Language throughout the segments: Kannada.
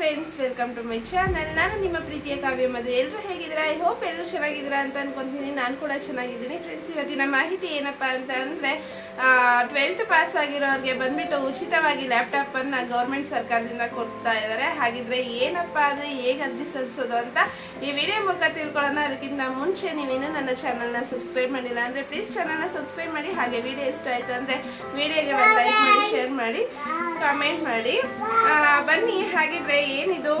Friends welcome to my channel ನಾನು ನಿಮ್ಮ ಪ್ರೀತಿಯ ಕಾವ್ಯ ಮದುವೆ ಎಲ್ಲರೂ ಹೇಗಿದ್ದೀರಾ? ಐ ಹೋಪ್ ಎಲ್ಲರೂ ಚೆನ್ನಾಗಿದ್ದೀರಾ ಅಂತ ಅನ್ಕೊಂತೀನಿ. ನಾನು ಕೂಡ ಚೆನ್ನಾಗಿದ್ದೀನಿ. ಫ್ರೆಂಡ್ಸ್ ಇವತ್ತಿನ ಮಾಹಿತಿ ಏನಪ್ಪ ಅಂತ ಅಂದರೆ ಟ್ವೆಲ್ತ್ ಪಾಸ್ ಆಗಿರೋರಿಗೆ ಬಂದ್ಬಿಟ್ಟು ಉಚಿತವಾಗಿ ಲ್ಯಾಪ್ಟಾಪನ್ನು ಗೌರ್ಮೆಂಟ್ ಸರ್ಕಾರದಿಂದ ಕೊಡ್ತಾ ಇದ್ದಾರೆ. ಹಾಗಿದ್ರೆ ಏನಪ್ಪ ಅದು? ಹೇಗೆ ಅರ್ಜಿ ಸಲ್ಲಿಸೋದು ಅಂತ ಈ ವಿಡಿಯೋ ಮೂಲಕ ತಿಳ್ಕೊಳ್ಳೋಣ. ಅದಕ್ಕಿಂತ ಮುಂಚೆ ನೀವೇನು ನನ್ನ ಚಾನಲ್ನ ಸಬ್ಸ್ಕ್ರೈಬ್ ಮಾಡಿಲ್ಲ ಅಂದರೆ ಪ್ಲೀಸ್ ಚಾನಲ್ನ ಸಬ್ಸ್ಕ್ರೈಬ್ ಮಾಡಿ. ಹಾಗೆ ವಿಡಿಯೋ ಇಷ್ಟ ಆಯ್ತು ಅಂದರೆ ವಿಡಿಯೋಗೆ ಲೈಕ್ ಮಾಡಿ ಶೇರ್ ಮಾಡಿ ಕಾಮೆಂಟ್ ಮಾಡಿ. ಬನ್ನಿ. ಹಾಗಿದ್ರೆ ಏನಿದು?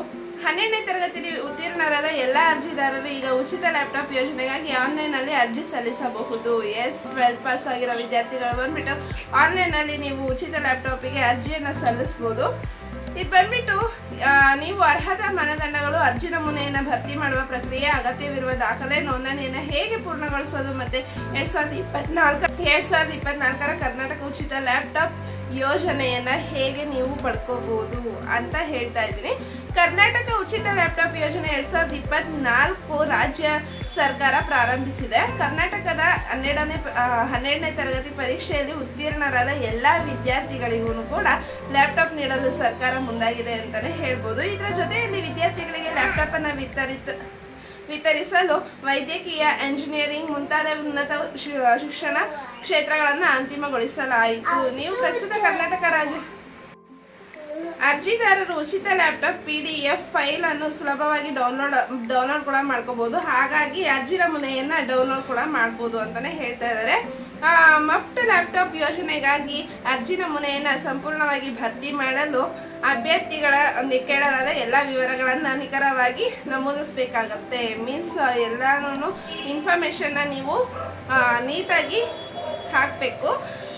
ಹನ್ನೆರಡನೇ ತರಗತಿ ಉತ್ತೀರ್ಣರಾದ ಎಲ್ಲ ಅರ್ಜಿದಾರರು ಈಗ ಉಚಿತ ಲ್ಯಾಪ್ಟಾಪ್ ಯೋಜನೆಗಾಗಿ ಆನ್ಲೈನಲ್ಲಿ ಅರ್ಜಿ ಸಲ್ಲಿಸಬಹುದು. ಎಸ್ ಟ್ವೆಲ್ತ್ ಪಾಸ್ ಆಗಿರೋ ವಿದ್ಯಾರ್ಥಿಗಳು ಬಂದ್ಬಿಟ್ಟು ಆನ್ಲೈನಲ್ಲಿ ನೀವು ಉಚಿತ ಲ್ಯಾಪ್ಟಾಪಿಗೆ ಅರ್ಜಿಯನ್ನು ಸಲ್ಲಿಸ್ಬೋದು ಇದು ಬಂದ್ಬಿಟ್ಟು ನೀವು ಅರ್ಹತಾ ಮಾನದಂಡಗಳು ಅರ್ಜಿ ನಮೂನೆಯನ್ನು ಭರ್ತಿ ಮಾಡುವ ಪ್ರಕ್ರಿಯೆ ಅಗತ್ಯವಿರುವ ದಾಖಲೆ ನೋಂದಣಿಯನ್ನು ಹೇಗೆ ಪೂರ್ಣಗೊಳಿಸೋದು ಮತ್ತೆ ಎರಡ್ ಸಾವಿರದ ಇಪ್ಪತ್ನಾಲ್ಕು ಎರಡ್ ಸಾವಿರದ ಇಪ್ಪತ್ನಾಲ್ಕರ ಕರ್ನಾಟಕ ಉಚಿತ ಲ್ಯಾಪ್ಟಾಪ್ ಯೋಜನೆಯನ್ನ ಹೇಗೆ ನೀವು ಪಡ್ಕೋಬಹುದು ಅಂತ ಹೇಳ್ತಾ ಇದ್ದೀನಿ. ಕರ್ನಾಟಕ ಉಚಿತ ಲ್ಯಾಪ್ಟಾಪ್ ಯೋಜನೆ ಎರಡ್ ಸಾವಿರದ ಇಪ್ಪತ್ನಾಲ್ಕು ರಾಜ್ಯ ಸರ್ಕಾರ ಪ್ರಾರಂಭಿಸಿದೆ. ಕರ್ನಾಟಕದ ಹನ್ನೆರಡನೇ ಹನ್ನೆರಡನೇ ತರಗತಿ ಪರೀಕ್ಷೆಯಲ್ಲಿ ಉತ್ತೀರ್ಣರಾದ ಎಲ್ಲಾ ವಿದ್ಯಾರ್ಥಿಗಳಿಗೂ ಕೂಡ ಲ್ಯಾಪ್ಟಾಪ್ ನೀಡಲು ಸರ್ಕಾರ ಮುಂದಾಗಿದೆ ಅಂತಾನೆ ಹೇಳ್ಬೋದು. ಇದರ ಜೊತೆಯಲ್ಲಿ ವಿದ್ಯಾರ್ಥಿಗಳಿಗೆ ಲ್ಯಾಪ್ಟಾಪ್ ಅನ್ನ ವಿತರಿತ ವಿತರಿಸಲು ವೈದ್ಯಕೀಯ ಎಂಜಿನಿಯರಿಂಗ್ ಮುಂತಾದ ಉನ್ನತ ಶಿಕ್ಷಣ ಕ್ಷೇತ್ರಗಳನ್ನು ಅಂತಿಮಗೊಳಿಸಲಾಯಿತು. ನೀವು ಪ್ರಸ್ತುತ ಕರ್ನಾಟಕ ರಾಜ್ಯ ಅರ್ಜಿದಾರರು ಉಚಿತ laptop P D F file ಅನ್ನು ಸುಲಭವಾಗಿ ಡೌನ್ಲೋಡ್ ಡೌನ್ಲೋಡ್ ಕೂಡ ಮಾಡ್ಕೋಬಹುದು ಹಾಗಾಗಿ ಅರ್ಜಿ ನಮೂನೆಯನ್ನ ಡೌನ್ಲೋಡ್ ಕೂಡ ಮಾಡಬಹುದು ಅಂತಾನೆ ಹೇಳ್ತಾ ಇದ್ದಾರೆ. ಮಫ್ಟ್ ಲ್ಯಾಪ್ಟಾಪ್ ಯೋಜನೆಗಾಗಿ ಅರ್ಜಿ ನಮೂನೆಯನ್ನ ಸಂಪೂರ್ಣವಾಗಿ ಭರ್ತಿ ಮಾಡಲು ಅಭ್ಯರ್ಥಿಗಳ ಕೇಳಲಾದ ಎಲ್ಲ ವಿವರಗಳನ್ನ ನಿಖರವಾಗಿ ನಮೂದಿಸಬೇಕಾಗತ್ತೆ. ಮೀನ್ಸ್ ಎಲ್ಲಾನು ಇನ್ಫಾರ್ಮೇಶನ್ನ ನೀವು ನೀಟಾಗಿ ಹಾಕಬೇಕು.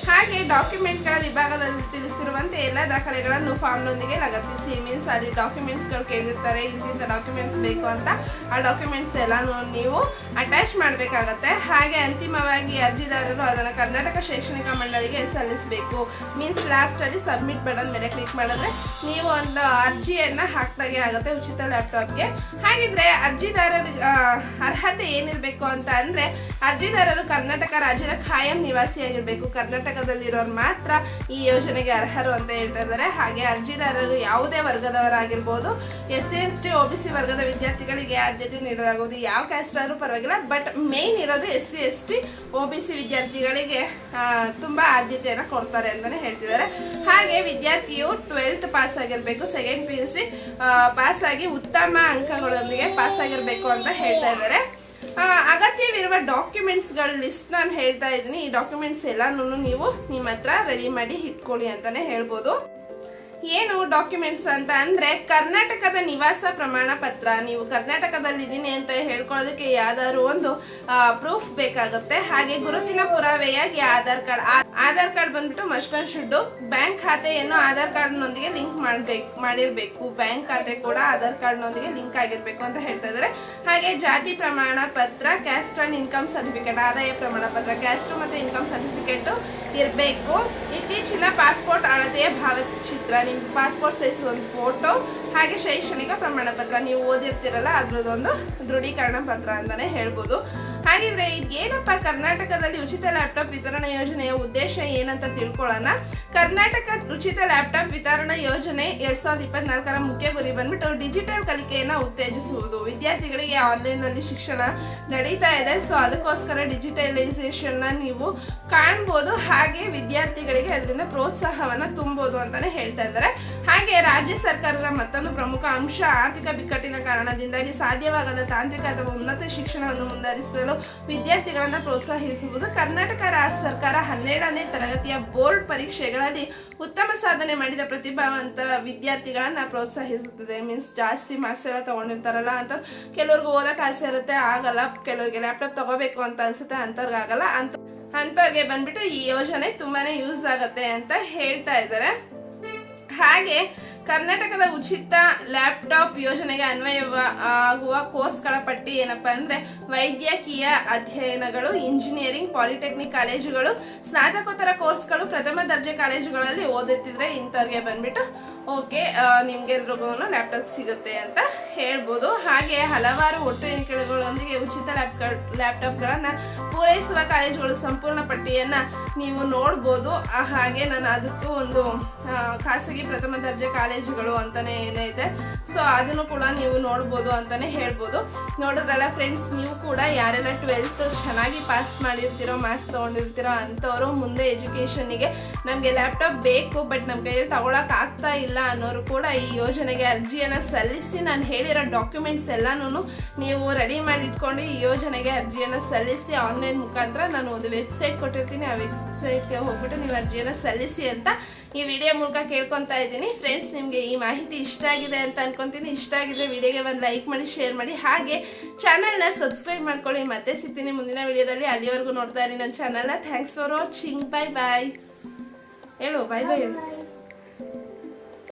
ಹಾಗೆ ಡಾಕ್ಯುಮೆಂಟ್ಗಳ ವಿಭಾಗದಲ್ಲಿ ತಿಳಿಸಿರುವಂತೆ ಎಲ್ಲ ದಾಖಲೆಗಳನ್ನು ಫಾರ್ಮ್ನೊಂದಿಗೆ ಲಗತ್ತಿಸಿ ಮೀನ್ಸ್ ಅಲ್ಲಿ ಡಾಕ್ಯುಮೆಂಟ್ಸ್ಗಳು ಕೇಳಿರ್ತಾರೆ ಇಂತಿಂಥ ಡಾಕ್ಯುಮೆಂಟ್ಸ್ ಬೇಕು ಅಂತ. ಆ ಡಾಕ್ಯುಮೆಂಟ್ಸ್ ಎಲ್ಲನೂ ನೀವು ಅಟ್ಯಾಚ್ ಮಾಡಬೇಕಾಗತ್ತೆ. ಹಾಗೆ ಅಂತಿಮವಾಗಿ ಅರ್ಜಿದಾರರು ಅದನ್ನು ಕರ್ನಾಟಕ ಶೈಕ್ಷಣಿಕ ಮಂಡಳಿಗೆ ಸಲ್ಲಿಸಬೇಕು. ಮೀನ್ಸ್ ಲಾಸ್ಟಲ್ಲಿ ಸಬ್ಮಿಟ್ ಬಟನ್ ಮೇಲೆ ಕ್ಲಿಕ್ ಮಾಡಿದ್ರೆ ನೀವು ಒಂದು ಅರ್ಜಿಯನ್ನ ಹಾಕ್ದಾಗೆ ಆಗುತ್ತೆ, ಉಚಿತ ಲ್ಯಾಪ್ಟಾಪ್ಗೆ ಹಾಗಿದ್ರೆ ಅರ್ಜಿದಾರರ ಅರ್ಹತೆ ಏನಿರಬೇಕು ಅಂತ ಅಂದರೆ ಅರ್ಜಿದಾರರು ಕರ್ನಾಟಕ ರಾಜ್ಯದ ಖಾಯಂ ನಿವಾಸಿಯಾಗಿರ್ಬೇಕು. ಕರ್ನಾಟಕದಲ್ಲಿರೋರು ಮಾತ್ರ ಈ ಯೋಜನೆಗೆ ಅರ್ಹರು ಅಂತ ಹೇಳ್ತಾ ಇದ್ದಾರೆ. ಹಾಗೆ ಅರ್ಜಿದಾರರು ಯಾವುದೇ ವರ್ಗದವರಾಗಿರ್ಬೋದು S C S T O B C ವರ್ಗದ ವಿದ್ಯಾರ್ಥಿಗಳಿಗೆ ಆದ್ಯತೆ ನೀಡಲಾಗುವುದು. ಯಾವ ಕ್ಯಾಸ್ಟ್ ಆದರೂ ಪರವಾಗಿಲ್ಲ ಬಟ್ ಮೇನ್ ಇರೋದು S C S T O B C ವಿದ್ಯಾರ್ಥಿಗಳಿಗೆ ತುಂಬ ಆದ್ಯತೆಯನ್ನು ಕೊಡ್ತಾರೆ ಅಂತಲೇ ಹೇಳ್ತಿದ್ದಾರೆ. ಹಾಗೆ ವಿದ್ಯಾರ್ಥಿಯು ಟ್ವೆಲ್ತ್ ಪಾಸ್ ಆಗಿರಬೇಕು second P U C pass ಆಗಿ ಉತ್ತಮ ಅಂಕಗಳೊಂದಿಗೆ ಪಾಸ್ ಆಗಿರಬೇಕು ಅಂತ ಹೇಳ್ತಾ ಇದ್ದಾರೆ. ಅಗತ್ಯವಿರುವ ಡಾಕ್ಯುಮೆಂಟ್ಸ್ಗಳ ಲಿಸ್ಟ್ ನಾನು ಹೇಳ್ತಾ ಇದ್ದೀನಿ. ಈ ಡಾಕ್ಯುಮೆಂಟ್ಸ್ ಎಲ್ಲಾನು ನೀವು ನಿಮ್ಮ ಹತ್ರ ರೆಡಿ ಮಾಡಿ ಇಟ್ಕೊಳ್ಳಿ ಅಂತಾನೆ ಹೇಳ್ಬೋದು. ಏನು ಡಾಕ್ಯುಮೆಂಟ್ಸ್ ಅಂತ ಅಂದ್ರೆ ಕರ್ನಾಟಕದ ನಿವಾಸ ಪ್ರಮಾಣ ಪತ್ರ. ನೀವು ಕರ್ನಾಟಕದಲ್ಲಿ ಇದ್ದೀನಿ ಅಂತ ಹೇಳ್ಕೊಳ್ಳೋದಕ್ಕೆ ಯಾವ್ದಾದ್ರು ಒಂದು ಪ್ರೂಫ್ ಬೇಕಾಗುತ್ತೆ. ಹಾಗೆ ಗುರುತಿನ ಪುರಾವೆಯಾಗಿ ಆಧಾರ್ ಕಾರ್ಡ್. ಆಧಾರ್ ಕಾರ್ಡ್ ಬಂದ್ಬಿಟ್ಟು ಮಸ್ಟ್ ಅಂಡ್ ಶುಡ್ ಬ್ಯಾಂಕ್ ಖಾತೆಯನ್ನು ಆಧಾರ್ ಕಾರ್ಡ್ನೊಂದಿಗೆ ಲಿಂಕ್ ಮಾಡ್ಬೇಕು, ಮಾಡಿರ್ಬೇಕು. ಬ್ಯಾಂಕ್ ಖಾತೆ ಕೂಡ ಆಧಾರ್ ಕಾರ್ಡ್ನೊಂದಿಗೆ ಲಿಂಕ್ ಆಗಿರ್ಬೇಕು ಅಂತ ಹೇಳ್ತಾ ಇದ್ದಾರೆ ಹಾಗೆ ಜಾತಿ ಪ್ರಮಾಣ ಪತ್ರ ಕ್ಯಾಸ್ಟ್ ಅಂಡ್ ಇನ್ಕಮ್ ಸರ್ಟಿಫಿಕೇಟ್ ಆದಾಯ ಪ್ರಮಾಣ ಪತ್ರ ಕ್ಯಾಸ್ಟ್ ಮತ್ತೆ ಇನ್ಕಮ್ ಸರ್ಟಿಫಿಕೇಟ್ ಇರಬೇಕು. ಇತ್ತೀಚಿನ ಪಾಸ್ಪೋರ್ಟ್ ಅಳತೆಯ ಭಾವಚಿತ್ರ ನಿಮ್ ಪಾಸ್ಪೋರ್ಟ್ ಸೈಜ್ ಒಂದು ಫೋಟೋ ಹಾಗೆ ಶೈಕ್ಷಣಿಕ ಪ್ರಮಾಣ ಪತ್ರ ನೀವು ಓದಿರ್ತಿರಲ್ಲ, ಅದ್ರದ್ದೊಂದು ದೃಢೀಕರಣ ಪತ್ರ ಅಂತಾನೆ ಹೇಳ್ಬೋದು. ಹಾಗಿದ್ರೆ ಇದೇನಪ್ಪ ಕರ್ನಾಟಕದಲ್ಲಿ ಉಚಿತ ಲ್ಯಾಪ್ಟಾಪ್ ವಿತರಣಾ ಯೋಜನೆಯ ಉದ್ದೇಶ ಏನಂತ ತಿಳ್ಕೊಳ್ಳೋಣ. ಕರ್ನಾಟಕ ಉಚಿತ ಲ್ಯಾಪ್ಟಾಪ್ ವಿತರಣಾ ಯೋಜನೆ ಎರಡ್ ಸಾವಿರದ ಇಪ್ಪತ್ನಾಲ್ಕರ ಮುಖ್ಯ ಗುರಿ ಬಂದ್ಬಿಟ್ಟು ಡಿಜಿಟಲ್ ಕಲಿಕೆಯನ್ನು ಉತ್ತೇಜಿಸುವುದು. ವಿದ್ಯಾರ್ಥಿಗಳಿಗೆ ಆನ್ಲೈನ್ನಲ್ಲಿ ಶಿಕ್ಷಣ ನಡೀತಾ ಇದೆ, ಸೊ ಅದಕ್ಕೋಸ್ಕರ ಡಿಜಿಟಲೈಸೇಷನ್ನ ನೀವು ಕಾಣ್ಬೋದು. ಹಾಗೆ ವಿದ್ಯಾರ್ಥಿಗಳಿಗೆ ಅದರಿಂದ ಪ್ರೋತ್ಸಾಹವನ್ನ ತುಂಬೋದು ಅಂತಾನೆ ಹೇಳ್ತಾ ಇದ್ದಾರೆ. ಹಾಗೆ ರಾಜ್ಯ ಸರ್ಕಾರದ ಮತ್ತೊಂದು ಪ್ರಮುಖ ಅಂಶ ಆರ್ಥಿಕ ಬಿಕ್ಕಟ್ಟಿನ ಕಾರಣದಿಂದಾಗಿ ಸಾಧ್ಯವಾಗದ ತಾಂತ್ರಿಕ ಅಥವಾ ಉನ್ನತ ಶಿಕ್ಷಣವನ್ನು ಮುಂದುವರಿಸಲು ವಿದ್ಯಾರ್ಥಿಗಳನ್ನು ಪ್ರೋತ್ಸಾಹಿಸುವುದು ಕರ್ನಾಟಕ ರಾಜ್ಯ ಸರ್ಕಾರ ಹನ್ನೆರಡನೇ ತರಗತಿಯ ಬೋರ್ಡ್ ಪರೀಕ್ಷೆಗಳಲ್ಲಿ ಉತ್ತಮ ಸಾಧನೆ ಮಾಡಿದ ಪ್ರತಿಭಾವಂತ ವಿದ್ಯಾರ್ಥಿಗಳನ್ನು ಪ್ರೋತ್ಸಾಹಿಸುತ್ತದೆ. ಮೀನ್ಸ್ ಜಾಸ್ತಿ ಮಾರ್ಕ್ಸ್ ಎಲ್ಲ ತಗೊಂಡಿರ್ತಾರಲ್ಲ ಅಂತ ಕೆಲವ್ರಿಗೆ ಓದೋಕೆ ಆಸೆ ಇರುತ್ತೆ, ಆಗಲ್ಲ, ಕೆಲವರಿಗೆ ಲ್ಯಾಪ್ಟಾಪ್ ತಗೋಬೇಕು ಅಂತ ಅನ್ಸುತ್ತೆ ಅಂಥವ್ರಿಗಾಗಲ್ಲ ಅಂತ ಅಂಥವ್ರಿಗೆ ಬಂದ್ಬಿಟ್ಟು ಈ ಯೋಜನೆ ತುಂಬಾನೇ ಯೂಸ್ ಆಗತ್ತೆ ಅಂತ ಹೇಳ್ತಾ ಇದ್ದಾರೆ. ಹಾಗೆ ಕರ್ನಾಟಕದ ಉಚಿತ ಲ್ಯಾಪ್ಟಾಪ್ ಯೋಜನೆಗೆ ಅನ್ವಯ ಆಗುವ ಕೋರ್ಸ್ಗಳ ಪಟ್ಟಿ ಏನಪ್ಪಾ ಅಂದ್ರೆ ವೈದ್ಯಕೀಯ ಅಧ್ಯಯನಗಳು, ಇಂಜಿನಿಯರಿಂಗ್, ಪಾಲಿಟೆಕ್ನಿಕ್ ಕಾಲೇಜುಗಳು, ಸ್ನಾತಕೋತ್ತರ ಕೋರ್ಸ್ಗಳು, ಪ್ರಥಮ ದರ್ಜೆ ಕಾಲೇಜುಗಳಲ್ಲಿ ಓದುತ್ತಿದ್ರೆ ಇಂಥವ್ರಿಗೆ ಬಂದ್ಬಿಟ್ಟು ಓಕೆ ನಿಮ್ಗೆ ಎಲ್ರಿಗೂ ಲ್ಯಾಪ್ಟಾಪ್ ಸಿಗುತ್ತೆ ಅಂತ ಹೇಳ್ಬೋದು. ಹಾಗೆ ಹಲವಾರು ಒಟ್ಟು ಎಣಿಕೆಗಳೊಂದಿಗೆ ಉಚಿತ ಲ್ಯಾಪ್ಟಾಪ್ ಲ್ಯಾಪ್ಟಾಪ್ಗಳನ್ನು ಪೂರೈಸುವ ಕಾಲೇಜುಗಳು ಸಂಪೂರ್ಣ ಪಟ್ಟಿಯನ್ನ ನೀವು ನೋಡ್ಬೋದು. ಹಾಗೆ ನಾನು ಅದಕ್ಕೂ ಒಂದು ಖಾಸಗಿ ಪ್ರಥಮ ದರ್ಜೆ ಕಾಲೇಜ್ ಕಾಲೇಜುಗಳು ಅಂತಾನೆ ಏನೈತೆ. ಸೊ ಅದನ್ನು ಕೂಡ ನೀವು ನೋಡ್ಬೋದು ಅಂತಲೇ ಹೇಳ್ಬೋದು. ನೋಡಿದ್ರಲ್ಲ ಫ್ರೆಂಡ್ಸ್ ನೀವು ಕೂಡ ಯಾರೆಲ್ಲ ಟ್ವೆಲ್ತ್ ಚೆನ್ನಾಗಿ ಪಾಸ್ ಮಾಡಿರ್ತೀರೋ ಮಾರ್ಕ್ಸ್ ತೊಗೊಂಡಿರ್ತೀರೋ ಅಂಥವರು ಮುಂದೆ ಎಜುಕೇಷನ್ನಿಗೆ ನಮಗೆ ಲ್ಯಾಪ್ಟಾಪ್ ಬೇಕು ಬಟ್ ನಮ್ಮ ಕೈಯಲ್ಲಿ ತಗೊಳಕ್ ಆಗ್ತಾ ಇಲ್ಲ ಅನ್ನೋರು ಕೂಡ ಈ ಯೋಜನೆಗೆ ಅರ್ಜಿಯನ್ನು ಸಲ್ಲಿಸಿ ನಾನು ಹೇಳಿರೋ ಡಾಕ್ಯುಮೆಂಟ್ಸ್ ಎಲ್ಲಾನು ನೀವು ರೆಡಿ ಮಾಡಿ ಇಟ್ಕೊಂಡು ಈ ಯೋಜನೆಗೆ ಅರ್ಜಿಯನ್ನು ಸಲ್ಲಿಸಿ ಆನ್ಲೈನ್ ಮುಖಾಂತರ ನಾನು ಒಂದು ವೆಬ್ಸೈಟ್ ಕೊಟ್ಟಿರ್ತೀನಿ, ಆ ವೆಬ್ಸೈಟ್ಗೆ ಹೋಗ್ಬಿಟ್ಟು ನೀವು ಅರ್ಜಿಯನ್ನು ಸಲ್ಲಿಸಿ ಅಂತ ಈ ವಿಡಿಯೋ ಮೂಲಕ ಕೇಳ್ಕೊತಾ ಇದ್ದೀನಿ. ಫ್ರೆಂಡ್ಸ್ ನಿಮಗೆ ಈ ಮಾಹಿತಿ ಇಷ್ಟ ಆಗಿದೆ ಅಂತ ಅನ್ಕೊಂತೀನಿ. ಇಷ್ಟ ಆಗಿದ್ರೆ ವಿಡಿಯೋಗೆ ಒಂದು ಲೈಕ್ ಮಾಡಿ ಶೇರ್ ಮಾಡಿ. ಹಾಗೆ ಚಾನಲ್ನ ಸಬ್ಸ್ಕ್ರೈಬ್ ಮಾಡ್ಕೊಳ್ಳಿ. ಮತ್ತೆ ಸಿಗ್ತೀನಿ ಮುಂದಿನ ವಿಡಿಯೋದಲ್ಲಿ ಅಲ್ಲಿವರೆಗೂ ನೋಡ್ತಾ ಇರಿ ನನ್ನ ಚಾನಲ್ನ thanks for watching bye bye ಹೇಳು ಬಾಯ್ ಬಾಯ್ ಹೇಳು